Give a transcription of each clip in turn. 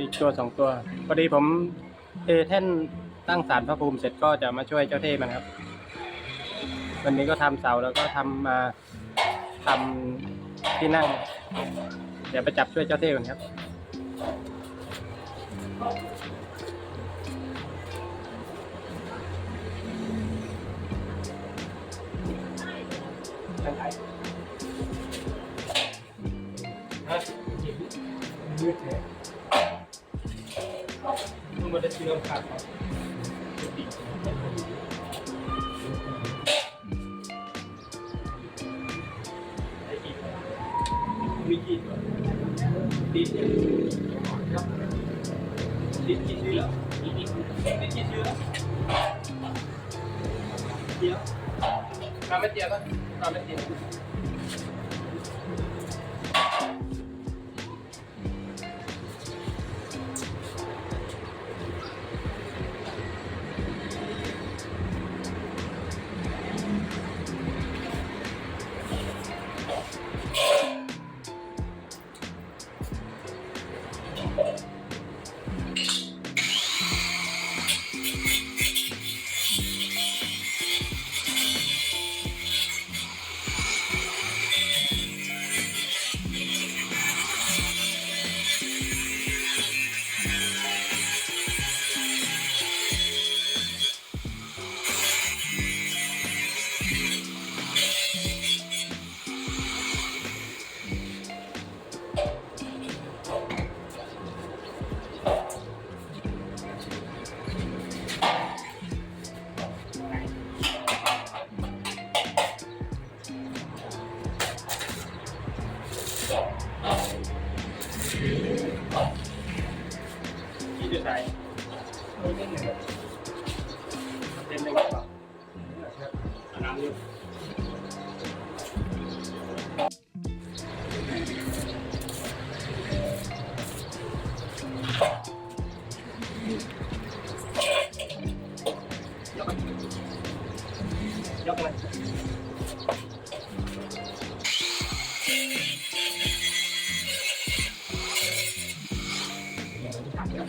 อีกตัวสองตัวพอดีผมเทแท่นตั้งศาลพระภูมิเสร็จก็จะมาช่วยเจ้าเทพมันครับ วันนี้ก็ทำเสาแล้วก็ทำมาทำที่นั่ง เดี๋ยวไปจับช่วยเจ้าเทพกันครับมันจะเชื่อมกันมีกี่ติดครับติดกี่ชื่อแล้วติดกี่ชื่อแล้วเดียวทำไม่เดียวก็ทำไม่เดียว ที่จะใช้เต็มเลยเต็มเลยครับน้ำเยอะ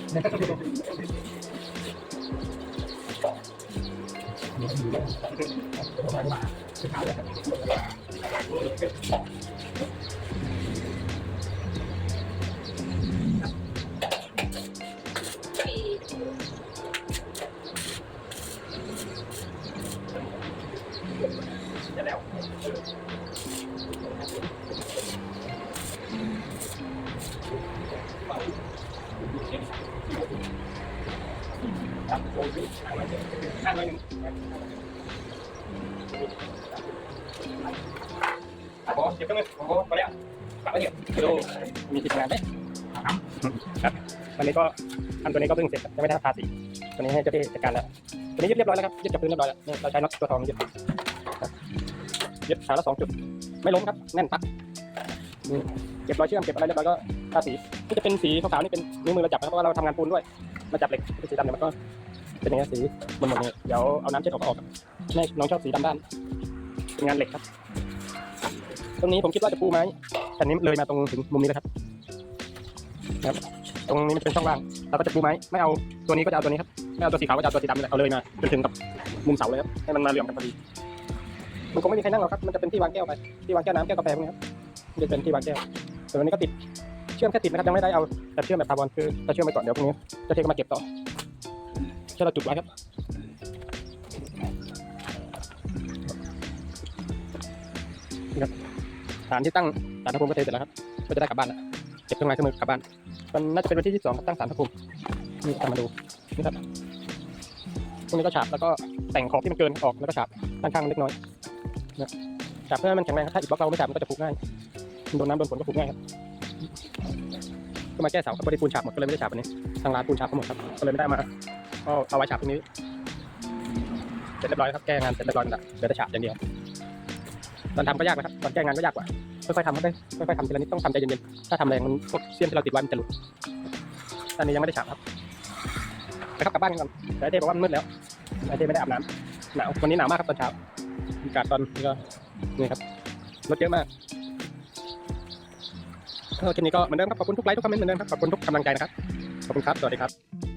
ยกเลยจะแล้วครับโอ้ยข้างไว้หนึ่งครับผ มเก็บเครื่องมือผมก็แล้วฝากไว้เดี๋ยวดูมีทีมงานไหมครับวันนี้ก็ทำตัวนี้ก็เพิ่งเสร็จครับยังไม่ได้ทาสีตัวนี้ให้เจ้าที่จัดการแล้วตัวนี้ยึดเรียบร้อยแล้วครับยึดกับพื้นเรียบร้อยแล้วนี่เราใช้น็อตตัวทองยึดยึดขาละสองจุด ไม่ล้มครับแน่นปักเก็บรอยเชื่อมเก็บอะไรเรียบร้อยก็ทาสีที่จะเป็นสีขาวๆนี่เป็นนิ้วมือเราจับนะครับเพราะว่าเราทำงานปูนด้วย มาจับเหล็กเป็นสีดำเนี่ยมันก็เป็นอย่างนี้ยสีบนหมดเลยเดี๋ยวเอาน้ำเช็ดออกก็ออกครับแม่น้องชอบสีดำด้านเป็นงานเหล็กครับ ตรงนี้ผมคิดว่าจะปูไม้แต่นี้เลยมาตรงถึงมุมนี้นะครับนะครับ ตรงนี้มันเป็นช่องว่างเราก็จะปูไม้ไม่เอาตัวนี้ก็จะเอาตัวนี้ครับไม่เอาตัวสีขาวก็จะเอาตัวสีดำนี่แหละเอาเลยมาจนถึงกับมุมเสาเลยครับให้มันมาเหลื่อมกันพอดีมันคงไม่มีใครนั่งหรอกครับ มันจะเป็นที่วางแก้วไป ที่วางแก้วน้ำแก้วกาแฟพวกนี้ครับนจะเป็นที่วางแก้วแต่วันนี้ก็ติด เชื่อมแค่ติดนะครับยังไม่ได้เอาแต่เชื่อมแบบพาบอลคือจะเชื่อมไปก่อนเดี๋ยวพรุ่งนี้จะเทก็มาเก็บต่อเชื่อเราจุดไว้ครับนี่ครับฐานที่ตั้งสารพระภูมิก็เทเสร็จแล้วครับก็จะได้กลับบ้านแล้วเก็บเครื่องไม้เครื่องมือกลับบ้านมันน่าจะเป็นวันที่22ครับตั้งสารพระภูมินี่ตามมาดูนี่ครับพวกนี้ก็ฉาบแล้วก็แต่งของที่มันเกินออกแล้วก็ฉาบด้านข้างเล็กน้อยฉาบเพื่อให้มันแข็งแรงถ้าอิฐบล็อกเราไม่ฉาบมันก็จะผุง่ายโดนน้ำโดนฝนก็ผุง่ายครับ ก็มาแก้เสาครับพอดีปูนฉาบหมดก็เลยไม่ได้ฉาบอันนี้ทางร้านปูนฉาบเขาหมดครับก็เลยไม่ได้มาก็เอาไว้ฉาบตรงนี้เสร็จเรียบร้อยครับแก้งานเสร็จเรียบร้อยแล้วเหลือแต่ฉาบอย่างเดียวตอนทำก็ยากนะครับตอนแก้งานก็ยากกว่าค่อยๆทำครับค่อยๆทำทีละนิดต้องทำใจเย็นๆถ้าทำแรงมันพวกเสี้ยนที่เราติดไว้มันจะหลุดตอนนี้ยังไม่ได้ฉาบครับไปครับกลับบ้านกันก่อนแต่ไอเทบอกว่ามันมืดแล้วไอเทไม่ได้อาบน้ำหนาววันนี้หนาวมากครับตอนเช้าอากาศตอนนี้ก็นี่ครับรถเยอะมาก ก็ทีนี้ก็เหมือนเดิมครับขอบคุณทุกไลค์ทุกคอมเมนต์เหมือนเดิมครับขอบคุณทุกกำลังใจนะครับขอบคุณครับสวัสดีครับ